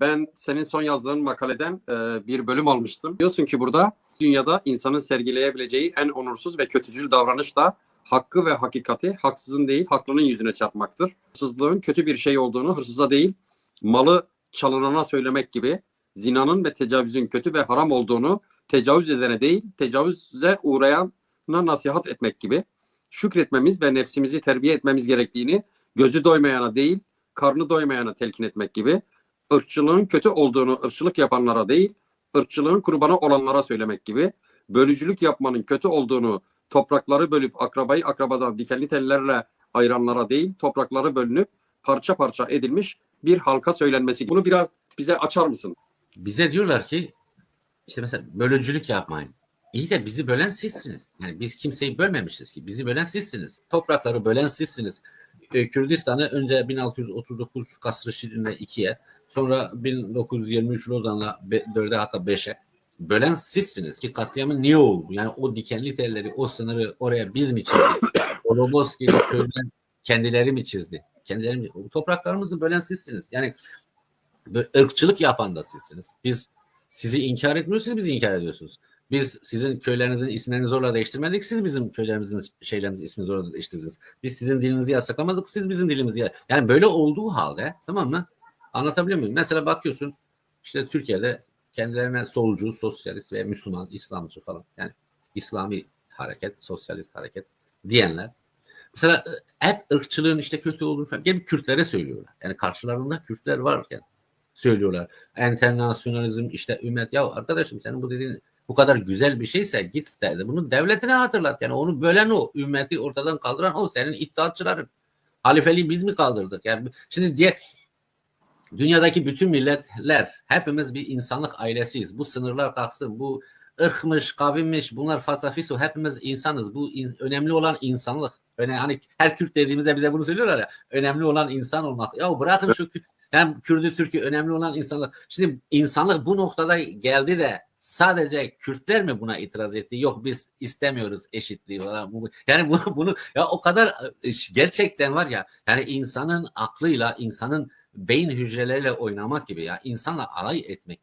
ben senin son yazdığın makaleden e, bir bölüm almıştım. Diyorsun ki burada dünyada insanın sergileyebileceği en onursuz ve kötücül davranış da hakkı ve hakikati haksızın değil haklının yüzüne çarpmaktır. Hırsızlığın kötü bir şey olduğunu hırsıza değil malı çalınana söylemek gibi zinanın ve tecavüzün kötü ve haram olduğunu tecavüz edene değil tecavüze uğrayana nasihat etmek gibi şükretmemiz ve nefsimizi terbiye etmemiz gerektiğini gözü doymayana değil karnı doymayana telkin etmek gibi ırkçılığın kötü olduğunu ırkçılık yapanlara değil ırkçılığın kurbanı olanlara söylemek gibi bölücülük yapmanın kötü olduğunu toprakları bölüp akrabayı akrabadan dikenli tellerle ayıranlara değil toprakları bölünüp parça parça edilmiş bir halka söylenmesi. Bunu biraz bize açar mısın? Bize diyorlar ki işte mesela bölücülük yapmayın. İyi de bizi bölen sizsiniz. Yani biz kimseyi bölmemişiz ki. Bizi bölen sizsiniz. Toprakları bölen sizsiniz. Ee, Kürdistan'ı önce 1639 Kasr-ı Şirin'le ikiye, sonra 1923 Lozan'la 4'e hatta 5'e bölen sizsiniz ki katliamı niye oldu? Yani o dikenli telleri, o sınırı oraya biz mi çizdik? O Lobos gibi köyden kendileri mi çizdi? Kendileri mi? O topraklarımızı bölen sizsiniz. Yani ırkçılık yapan da sizsiniz. Biz sizi inkar etmiyoruz, siz bizi inkar ediyorsunuz. Biz sizin köylerinizin isimlerini zorla değiştirmedik, siz bizim köylerimizin şeylerimizin ismini zorla değiştirdiniz. Biz sizin dilinizi yasaklamadık, siz bizim dilimizi ya- Yani böyle olduğu halde tamam mı? Anlatabiliyor muyum? Mesela bakıyorsun işte Türkiye'de kendilerine solcu, sosyalist ve Müslüman, İslamcı falan yani İslami hareket, sosyalist hareket diyenler mesela e, hep ırkçılığın işte kötü olduğunu falan gelip Kürtlere söylüyorlar. Yani karşılarında Kürtler varken söylüyorlar. Enternasyonalizm işte ümmet ya arkadaşım senin bu dediğin bu kadar güzel bir şeyse git derdi. Bunu devletine hatırlat. Yani onu bölen o, ümmeti ortadan kaldıran o senin iddiatçıların. Halifeliği biz mi kaldırdık? Yani şimdi diğer dünyadaki bütün milletler hepimiz bir insanlık ailesiyiz. Bu sınırlar kalksın. Bu ırkmış, kavimmiş, bunlar fasafiso hepimiz insanız. Bu in- önemli olan insanlık. Öne, hani her Kürt dediğimizde bize bunu söylüyorlar ya. Önemli olan insan olmak. Ya bırakın şu yani Kürdü Türk'ü önemli olan insanlık. Şimdi insanlık bu noktada geldi de sadece Kürtler mi buna itiraz etti? Yok biz istemiyoruz eşitliği falan. Yani bunu, bunu ya o kadar e, gerçekten var ya yani insanın aklıyla insanın beyin hücreleriyle oynamak gibi ya insanla alay etmek